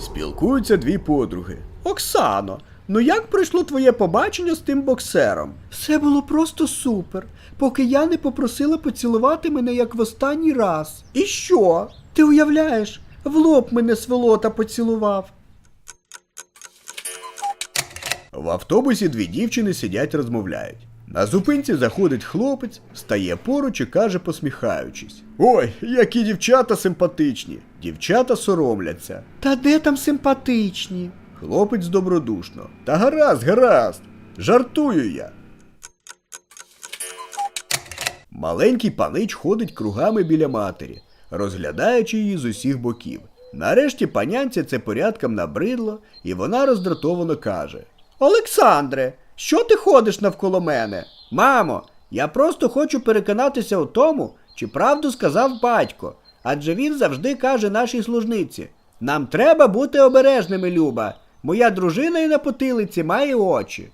Спілкуються дві подруги. Оксано, ну як пройшло твоє побачення з тим боксером? Все було просто супер, поки я не попросила поцілувати мене як в останній раз. І що? Ти уявляєш, в лоб мене сволота поцілував. В автобусі дві дівчини сидять розмовляють. На зупинці заходить хлопець, стає поруч і каже, посміхаючись: Ой, які дівчата симпатичні! Дівчата соромляться. Та де там симпатичні? Хлопець добродушно. Та гаразд, гаразд. Жартую я. Маленький панич ходить кругами біля матері, розглядаючи її з усіх боків. Нарешті панянця це порядком набридло, і вона роздратовано каже: Олександре, що ти ходиш навколо мене? Мамо, я просто хочу переконатися у тому, чи правду сказав батько, адже він завжди каже нашій служниці: Нам треба бути обережними, Люба. Моя дружина і на потилиці має очі.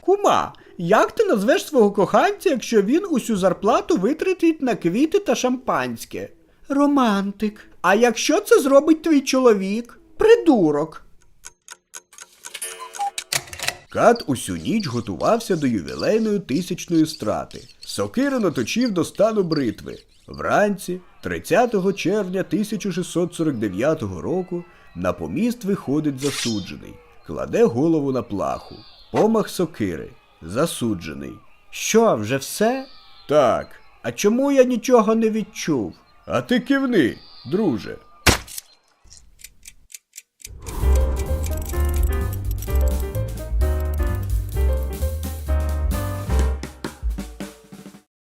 Кума, як ти назвеш свого коханця, якщо він усю зарплату витратить на квіти та шампанське? Романтик. А якщо це зробить твій чоловік? Придурок. Кат усю ніч готувався до ювілейної тисячної страти. Сокиру наточив до стану бритви. Вранці, 30 червня 1649 року, на поміст виходить засуджений, кладе голову на плаху. Помах сокири. Засуджений. Що, вже все? Так. А чому я нічого не відчув? А ти кивни, друже.